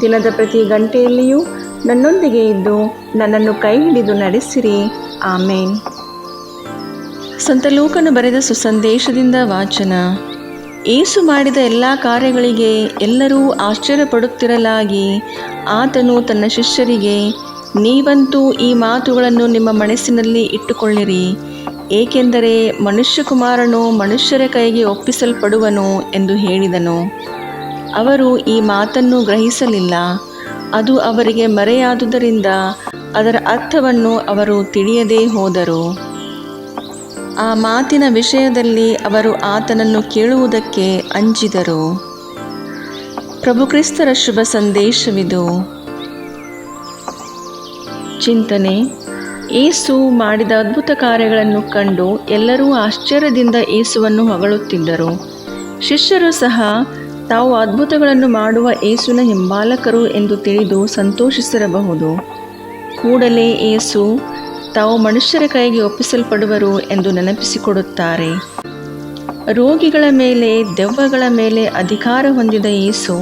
ದಿನದ ಪ್ರತಿ ಗಂಟೆಯಲ್ಲಿಯೂ ನನ್ನೊಂದಿಗೆ ಇದ್ದು ನನ್ನನ್ನು ಕೈ ಹಿಡಿದು ನಡೆಸಿರಿ. ಆಮೇನ್. ಸಂತ ಲೂಕನು ಬರೆದ ಸುಸಂದೇಶದಿಂದ ವಾಚನ. ಏಸು ಮಾಡಿದ ಎಲ್ಲ ಕಾರ್ಯಗಳಿಗೆ ಎಲ್ಲರೂ ಆಶ್ಚರ್ಯಪಡುತ್ತಿರಲಾಗಿ, ಆತನು ತನ್ನ ಶಿಷ್ಯರಿಗೆ, ನೀವಂತೂ ಈ ಮಾತುಗಳನ್ನು ನಿಮ್ಮ ಮನಸ್ಸಿನಲ್ಲಿ ಇಟ್ಟುಕೊಳ್ಳಿರಿ. ಏಕೆಂದರೆ ಮನುಷ್ಯಕುಮಾರನು ಮನುಷ್ಯರ ಕೈಗೆ ಒಪ್ಪಿಸಲ್ಪಡುವನು ಎಂದು ಹೇಳಿದನು. ಅವರು ಈ ಮಾತನ್ನು ಗ್ರಹಿಸಲಿಲ್ಲ. ಅದು ಅವರಿಗೆ ಮರೆಯಾದುದರಿಂದ ಅದರ ಅರ್ಥವನ್ನು ಅವರು ತಿಳಿಯದೇ ಹೋದರು. ಆ ಮಾತಿನ ವಿಷಯದಲ್ಲಿ ಅವರು ಆತನನ್ನು ಕೇಳುವುದಕ್ಕೆ ಅಂಜಿದರು. ಪ್ರಭು ಕ್ರಿಸ್ತರ ಶುಭ ಸಂದೇಶವಿದು. ಚಿಂತನೆ, ಏಸು ಮಾಡಿದ ಅದ್ಭುತ ಕಾರ್ಯಗಳನ್ನು ಕಂಡು ಎಲ್ಲರೂ ಆಶ್ಚರ್ಯದಿಂದ ಏಸುವನ್ನು ಹೊಗಳುತ್ತಿದ್ದರು. ಶಿಷ್ಯರು ಸಹ ತಾವು ಅದ್ಭುತಗಳನ್ನು ಮಾಡುವ ಏಸುನ ಹಿಂಬಾಲಕರು ಎಂದು ತಿಳಿದು ಸಂತೋಷಿಸಿರಬಹುದು. ಕೂಡಲೇ ಏಸು, ತಾವು ಮನುಷ್ಯರ ಕೈಗೆ ಒಪ್ಪಿಸಲ್ಪಡುವರು ಎಂದು ನೆನಪಿಸಿಕೊಡುತ್ತಾರೆ. ರೋಗಿಗಳ ಮೇಲೆ, ದೆವ್ವಗಳ ಮೇಲೆ ಅಧಿಕಾರ ಹೊಂದಿದ ಏಸು,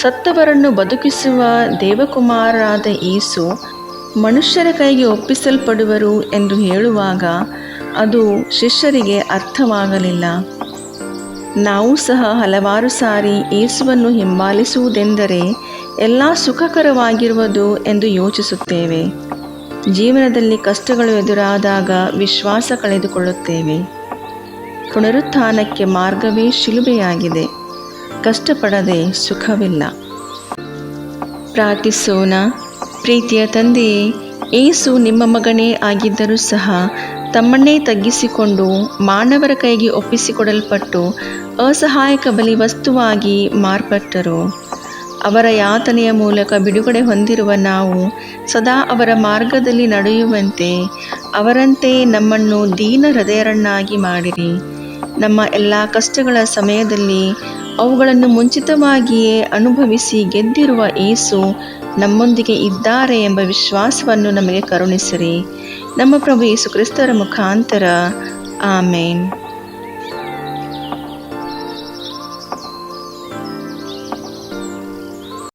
ಸತ್ತವರನ್ನು ಬದುಕಿಸುವ ದೇವಕುಮಾರರಾದ ಏಸು, ಮನುಷ್ಯರ ಕೈಗೆ ಒಪ್ಪಿಸಲ್ಪಡುವರು ಎಂದು ಹೇಳುವಾಗ ಅದು ಶಿಷ್ಯರಿಗೆ ಅರ್ಥವಾಗಲಿಲ್ಲ. ನಾವು ಸಹ ಹಲವಾರು ಸಾರಿ ಏಸುವನ್ನು ಹಿಂಬಾಲಿಸುವುದೆಂದರೆ ಎಲ್ಲ ಸುಖಕರವಾಗಿರುವುದು ಎಂದು ಯೋಚಿಸುತ್ತೇವೆ. ಜೀವನದಲ್ಲಿ ಕಷ್ಟಗಳು ಎದುರಾದಾಗ ವಿಶ್ವಾಸ ಕಳೆದುಕೊಳ್ಳುತ್ತೇವೆ. ಪುನರುತ್ಥಾನಕ್ಕೆ ಮಾರ್ಗವೇ ಶಿಲುಬೆಯಾಗಿದೆ. ಕಷ್ಟಪಡದೆ ಸುಖವಿಲ್ಲ. ಪ್ರಾರ್ಥಿಸೋಣ. ಪ್ರೀತಿಯ ತಂದೆಯೇ ಏಸು ನಿಮ್ಮ ಮಗನೇ ಆಗಿದ್ದರೂ ಸಹ ತಮ್ಮನ್ನೇ ತಗ್ಗಿಸಿಕೊಂಡು ಮಾನವರ ಕೈಗೆ ಒಪ್ಪಿಸಿಕೊಡಲ್ಪಟ್ಟು ಅಸಹಾಯಕ ಬಲಿ ವಸ್ತುವಾಗಿ ಮಾರ್ಪಟ್ಟರು. ಅವರ ಯಾತನೆಯ ಮೂಲಕ ಬಿಡುಗಡೆ ಹೊಂದಿರುವ ನಾವು ಸದಾ ಅವರ ಮಾರ್ಗದಲ್ಲಿ ನಡೆಯುವಂತೆ ಅವರಂತೆ ನಮ್ಮನ್ನು ದೀನ ಹೃದಯರನ್ನಾಗಿ ಮಾಡಿರಿ. ನಮ್ಮ ಎಲ್ಲ ಕಷ್ಟಗಳ ಸಮಯದಲ್ಲಿ ಅವುಗಳನ್ನು ಮುಂಚಿತವಾಗಿಯೇ ಅನುಭವಿಸಿ ಗೆದ್ದಿರುವ ಏಸು ನಮ್ಮೊಂದಿಗೆ ಇದ್ದಾರೆ ಎಂಬ ವಿಶ್ವಾಸವನ್ನು ನಮಗೆ ಕರುಣಿಸಿರಿ. ನಮ್ಮ ಪ್ರಭು ಯೇಸು ಕ್ರಿಸ್ತರ ಮುಖಾಂತರ. ಆಮೇನ್.